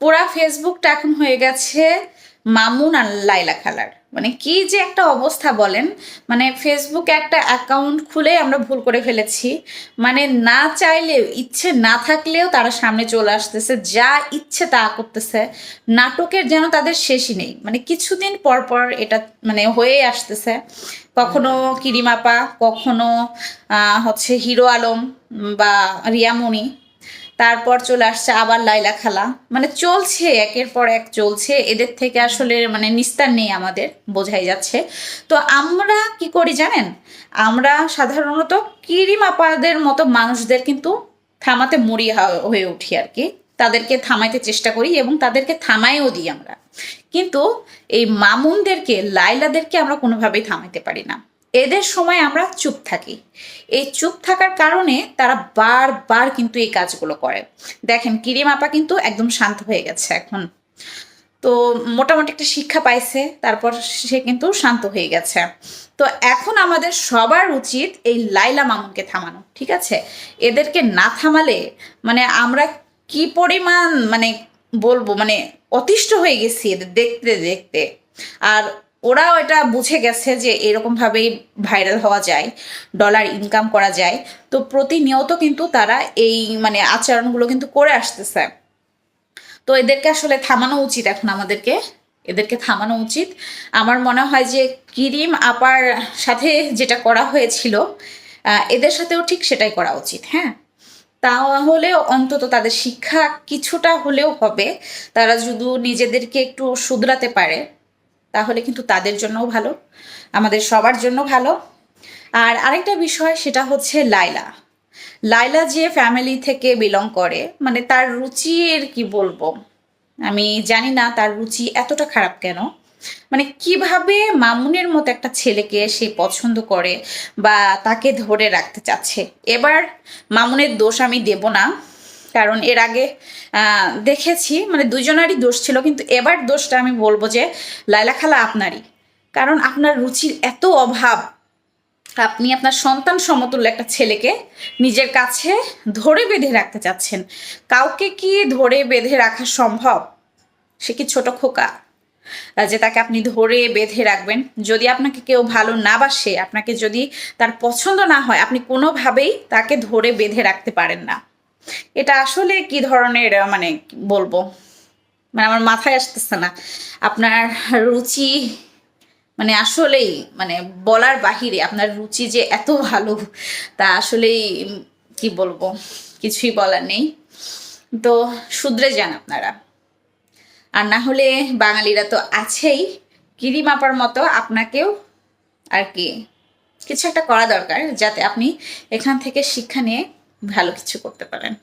পুরা ফেসবুকটা এখন হয়ে গেছে মামুন আর লাইলা খালার। মানে কি যে একটা অবস্থা বলেন। মানে ফেসবুকে একটা অ্যাকাউন্ট খুলে আমরা ভুল করে ফেলেছি। মানে না চাইলেও ইচ্ছে না থাকলেও তারা সামনে চলে আসতেছে, যা ইচ্ছে তা করতেছে। নাটকের যেন তাদের শেষই নেই। মানে কিছুদিন পর পর এটা মানে হয়ে আসতেছে। কখনো কিরিমাপা, কখনো হচ্ছে হিরো আলম বা রিয়ামণি। তারপর চলে আসছে আবার লাইলা খালা। মানে চলছে, একের পর এক চলছে। এদের থেকে আসলে মানে নিস্তার নেই আমাদের, বোঝাই যাচ্ছে। তো আমরা কি করি জানেন? আমরা সাধারণত কিরিম আপাদের মতো মানুষদের কিন্তু থামাতে মরি হয়ে উঠি আর কি। তাদেরকে থামাইতে চেষ্টা করি এবং তাদেরকে থামাইও দিই আমরা। কিন্তু এই মামুনদেরকে লাইলাদেরকে আমরা কোনোভাবেই থামাইতে পারি না। এদের সময় আমরা চুপ থাকি। এই চুপ থাকার কারণে তারা বারবার কিন্তু এই কাজগুলো করে। দেখেন, কিরিম আপা কিন্তু একদম শান্ত হয়ে গেছে এখন। তো মোটামুটি একটা শিক্ষা পাইছে, তারপর সে কিন্তু শান্ত হয়ে গেছে। তো এখন আমাদের সবার উচিত এই লাইলা মামুনকে থামানো, ঠিক আছে? এদেরকে না থামালে মানে আমরা কি পরিমাণ মানে বলব মানে অতিষ্ঠ হয়ে গেছি এদের দেখতে দেখতে। আর ওরাও এটা বুঝে গেছে যে এরকমভাবেই ভাইরাল হওয়া যায় ডলার ইনকাম করা যায়। তো প্রতিনিয়ত কিন্তু তারা এই মানে আচরণগুলো কিন্তু করে আসতেছে। তো এদেরকে আসলে থামানো উচিত এখন আমাদেরকে। এদেরকে থামানো উচিত। আমার মনে হয় যে কিরিম আপার সাথে যেটা করা হয়েছিল এদের সাথেও ঠিক সেটাই করা উচিত হ্যাঁ? তাহলে অন্তত তাদের শিক্ষা কিছুটা হলেও হবে। তারা যদি নিজেদেরকে একটু শুধরাতে পারে। তাহলে কিন্তু তাদের জন্যও ভালো, আমাদের সবার জন্য ভালো। আর আরেকটা বিষয় সেটা হচ্ছে লাইলা লাইলা যে ফ্যামিলি থেকে বিলং করে মানে তার রুচির কি বলব? আমি জানি না তার রুচি এতটা খারাপ কেন? মানে কীভাবে মামুনের মতো একটা ছেলেকে সে পছন্দ করে বা তাকে ধরে রাখতে চাচ্ছে? এবার মামুনের দোষ আমি দেব না। কারণ এর আগে দেখেছি মানে দুজনারই দোষ ছিল, কিন্তু এবার দোষটা আমি বলব যে লাইলা খালা আপনারই। কারণ আপনার রুচির এত অভাব, আপনি আপনার সন্তান সমতুল্য একটা ছেলেকে নিজের কাছে ধরে বেঁধে রাখতে চাচ্ছেন। কাউকে কি ধরে বেঁধে রাখা সম্ভব? সে কি ছোট খোকা? যে তাকে আপনি ধরে বেঁধে রাখবেন। যদি আপনাকে কেউ ভালো না বাসে, আপনাকে যদি তার পছন্দ না হয়, আপনি কোনোভাবেই তাকে ধরে বেঁধে রাখতে পারেন না। এটা আসলে কি ধরনের মানে বলব? মানে আমার মাথায় আসতেছে না। আপনার রুচি মানে আসলেই মানে বলার বাহিরে আপনার রুচি যে এত ভালো, তা আসলেই কি বলব? কিছুই বলার নেই। তো শুধরে যান আপনারা। আর না হলে বাঙালিরা তো আছেই। কিরি মাপার মতো আপনাকেও আর কি। কিছু একটা করা দরকার যাতে আপনি এখান থেকে শিক্ষা নিয়ে ভালো কিছু করতে পারেন।